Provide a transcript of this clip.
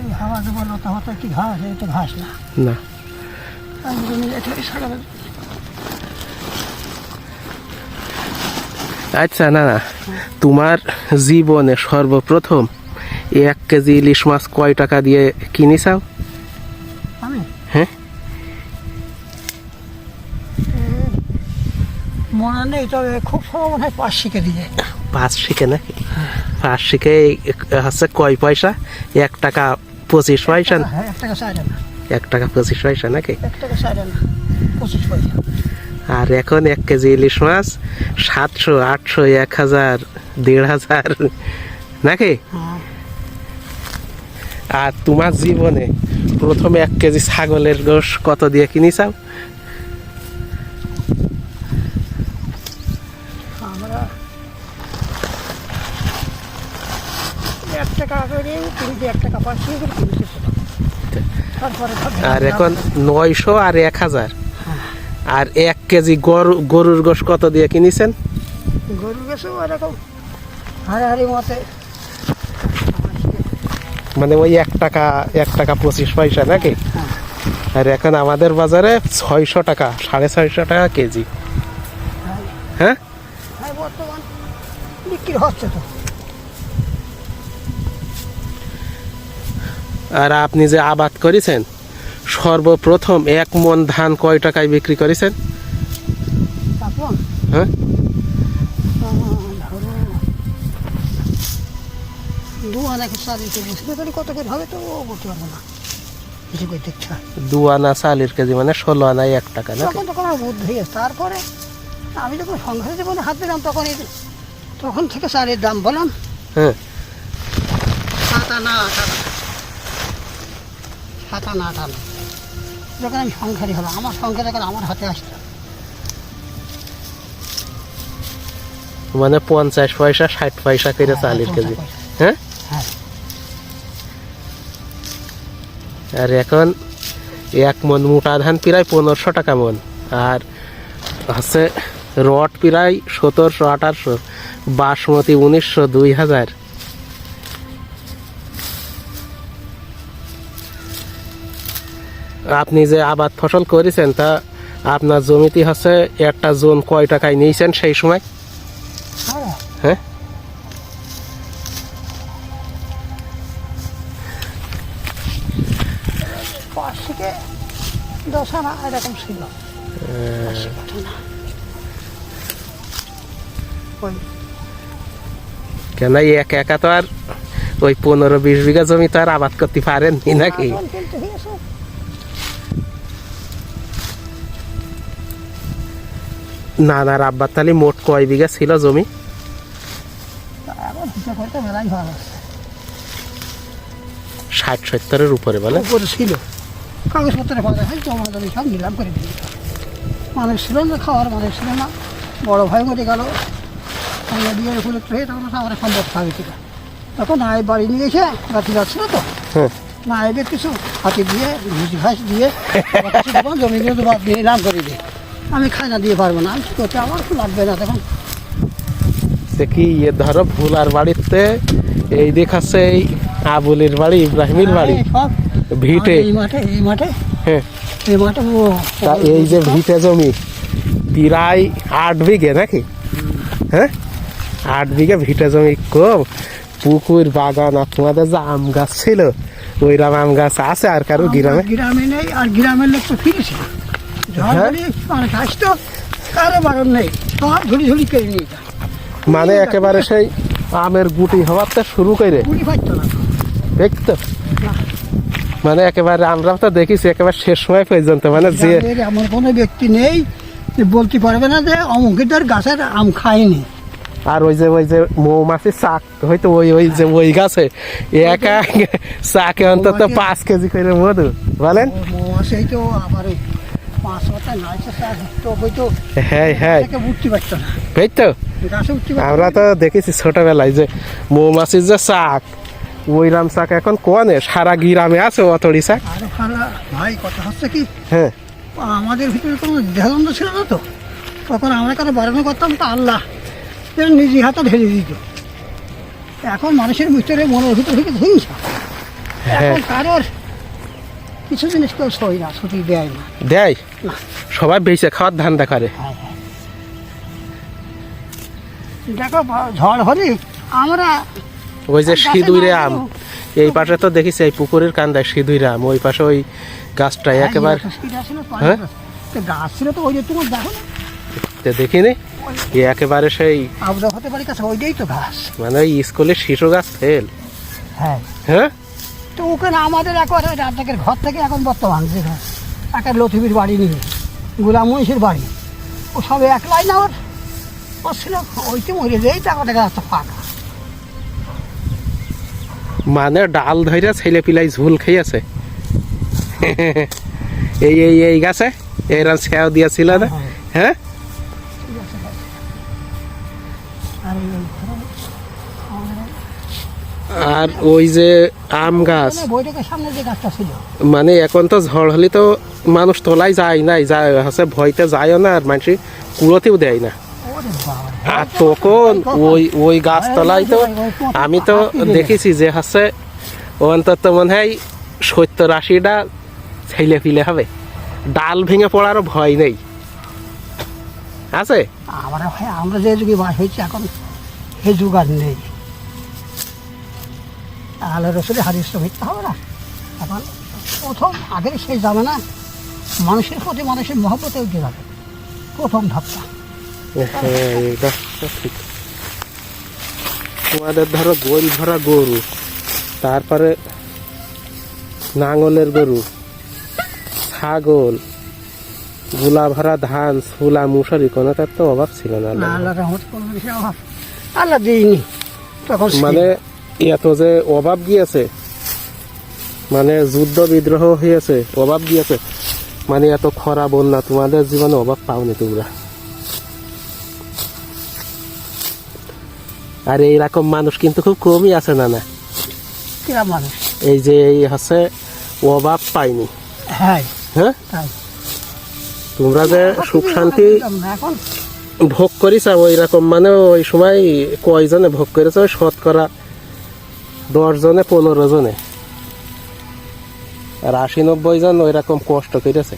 এই হাওয়া দেবো লতা হতা কি ঘাস? এটা ঘাস না। না। আমি জমি এটা সকালে আচ্ছা না না। তোমার জীবনে সর্বপ্রথম এক কেজি ইলিশ মাছ কয় টাকা দিয়ে কিনেছাও? আমি? হ্যাঁ। মনে নেই তবে খুব সময় মনে হয় পাঁচ শিখে দিয়ে। পাঁচ শিখে নাকি পাঁচ শিখে হচ্ছে কয় পয়সা? এক টাকা পঁচিশ পয়সা? হ্যাঁ এক টাকা পঁচিশ পয়সা নাকি? আর এখন এক কেজি ইলিশ মাছ সাতশো আটশো এক হাজার দেড় হাজার নাকি? আর তোমার জীবনে প্রথমে এক কেজি ছাগলের গোশ কত দিয়ে কিনেছাও? টাকা করে কিনতে এক টাকা পাঁচ করে কিনতেছিলাম আর এখন নয়শো আর এক হাজার। আর এক কেজি গরু গরুর গোশ কত দিয়ে কিনেছেন? গরু গেছেও এরকম হাড়াহাড়ি মতে। মানে ওই এক টাকা এক টাকা পঁচিশ পয়সা নাকি। আর এখন আমাদের বাজারে ছয়শো টাকা সাড়ে ছয়শো টাকা কেজি। হ্যাঁ? হ্যাঁ বর্তমান বিক্রি হচ্ছে তো। আর আপনি যে আবাদ করেছেন সর্বপ্রথম এক মন ধান কয় টাকায় বিক্রি করেছেন? হ্যাঁ? দু আনা চালের কেজি মানে ষোলো আনায় এক টাকা না তখন তখন আমার বুদ্ধি তারপরে আমি যখন সংসারে জীবনে হাত দিলাম তখন এই তখন থেকে সারের দাম বললাম হ্যাঁ। সাত আনা আট আনা। সাত আনা আট যখন আমি সংসারী হলাম আমার সংসার এখন আমার হাতে আসতো মানে পঞ্চাশ পয়সা ষাট পয়সা করে চালের কেজি। হ্যাঁ? হ্যাঁ। আর এখন এক মন মোটা ধান প্রায় পনেরোশো টাকা মন আর হচ্ছে রড প্রায় সতেরোশো আঠারোশো বাসমতি উনিশশো দুই হাজার। আপনি যে আবাদ ফসল করেছেন তা আপনার জমিতে হচ্ছে একটা জোন কয় টাকায় নিয়েছেন সেই সময়? হ্যাঁ? এরকম ছিল। কেন এক একা তো আর ওই পনেরো বিশ বিঘা জমি তো আর আবাদ করতে পারেননি নাকি? হয়েছে নানার আব্বার তালি মোট কয় বিঘা ছিল জমি? ষাট সত্তরের উপরে বলে। ছিল। কাগজপত্রে যায় জমা জমি সব নিলাম করে দিল মানুষ ছিল না খাওয়ার মানুষ ছিল না। বড় ভাই মরে গেল। আমরা বিয়ের উপলক্ষ হয়ে তখন আমার সম্ভব তখন আয় বাড়ি নিয়ে এসে গাছি যাচ্ছিল তো। না এদের কিছু হাতে দিয়ে ঘুষ ঘাস দিয়ে বাদ দিয়ে নিলাম করে দিয়ে আমি খাজনা দিয়ে পারব না। আমি কি করতে আমার তো লাগবে না তখন সে কি ইয়ে ধরো ভুলার বাড়িতে এই দেখাচ্ছে এই আবুলির বাড়ি ইব্রাহিমের বাড়ি? সব। ভিটে। এই মাঠে এই মাঠে? হ্যাঁ। এই মাঠে ও তা এই যে ভিটে জমি প্রায় আট বিঘে নাকি? হ্যাঁ? আট বিঘে ভিটে জমি কম পুকুর বাগান আর তোমাদের যে আম গাছ ছিল ওইরকম আম গাছ আছে আর কারও গ্রামে? গ্রামে নেই আর গ্রামের লোক তো ফিরেছে। হ্যাঁ। যায় মানে একেবারে সেই আমের গুটি হওয়ার তো শুরু করে। দেখতো মানে একেবারে আমরা তো দেখিছি একেবারে শেষ সময় পর্যন্ত। মানে যে এমন কোনো ব্যক্তি নেই বলতে পারবে না যে অমুকের গাছের আম খায়নি। আর ওই যে ওই যে মৌমাছির চাক হয়তো ওই ওই যে ওই গাছে একা চাকে অন্তত পাঁচ কেজি করে মধু। বলেন? মহাশয় তো আবার হ্যাঁ হ্যাঁ আমরা তো দেখেছি ছোটবেলায় যে মৌমাছির যে চাক ওইরাম চাক এখন কোয়ানে সারা গ্রামে আছে অতড়ি চাক ভাই কথা হচ্ছে কি হ্যাঁ। আমাদের ভিতরে কোনো দেহদ্বন্দ্ব ছিল না তো তখন আমরা কারও বারণ করতাম তো আল্লাহ নিজে হাতে ঢেলে দিত এখন মানুষের ভিতরে মনের ভিতরে হিংসা। হ্যাঁ। এখন কারোর কিছু জিনিস কেউ সই না ছুটি দেয় না। দেয়? সবাই বেঁচে খাওয়ার ধান্দা করে। হ্যাঁ, হ্যাঁ। দেখো ঝড় হলে আমরা ওই যে সিঁদুরে আম এই পাশে তো দেখিস এই পুকুরের কান্দায় সিঁদুরে আম ওই পাশে ওই গাছটা একেবারে হ্যাঁ, না, হ্যাঁ? তো গাছ ছিল তো ওই যে তোমার দেখো না। দেখিনি? একেবারে সেই আবদা হতে পারি কাছে ওইটাই তো ঘাস মানে ওই স্কুলের শিশু গাছ ফেল। হ্যাঁ। হ্যাঁ? তো ওখানে আমাদের একবার ওই রাজ্জাকের ঘর থেকে এখন বর্তমান যেখানে একটা লথিবির বাড়ি নিয়ে গুলাম মহিষের বাড়ি। ও সব একলাই না ওর ও ছিল ওইতে মরে যেই টাকাটা গাছটা ফাঁকা। মানে ডাল ধইরা ছেলে পিলাই ঝুল খেয়েছে। এই এই এই গাছে এরা ছেও দিয়েছিল না। হ্যাঁ? আর ওই যে আম গাছ। ছিল। মানে এখন তো ঝড় হলে তো মানুষ তোলাই যায় নাই যায় হচ্ছে ভয়তে যায়ও না আর মানুষ কুড়োতেও দেয় না। আর তখন ওই ওই গাছ গাছতলায় তো আমি তো দেখেছি যে হচ্ছে অন্তত মনে হয় সত্তর আশিটা ছেলে ফিলে হবে। ডাল ভেঙে পড়ারও ভয় নেই। আছে? আমরা আমরা যে যুগে বাস হয়েছি এখন সে যুগ আর নেই। আলো রসুলের হারিস তো মিথ্যা হবে না। এখন প্রথম আগের সেই যাবে না মানুষের প্রতি মানুষের মহব্বতে উঠে যাবে। প্রথম ধাপটা। ঠিক। তোমাদের ধরো গোল ভরা গরু তারপরে নাঙলের গরু ছাগলগুলা ভরা ধান ফুলা মুসরি কোনো তার তো অভাব ছিল না। আল্লাহ। আল্লাহ আল্লাহ দিইনি তখন মানে এত যে অভাব গিয়েছে মানে যুদ্ধ বিদ্রোহ হয়েছে অভাব গিয়েছে মানে এত খরা বন্যা তোমাদের জীবনে অভাব পাওনি তোমরা? আর এইরকম মানুষ কিন্তু খুব কমই আছে না না এই যে এই হচ্ছে অভাব পাইনি। হ্যাঁ? তোমরা যে সুখ শান্তি ভোগ করিস ওই রকম মানে ওই সময় কয়জনে ভোগ করেছে শতকরা দশ জনে পনেরো জনে। আর আশি নব্বই জন ওইরকম কষ্ট করেছে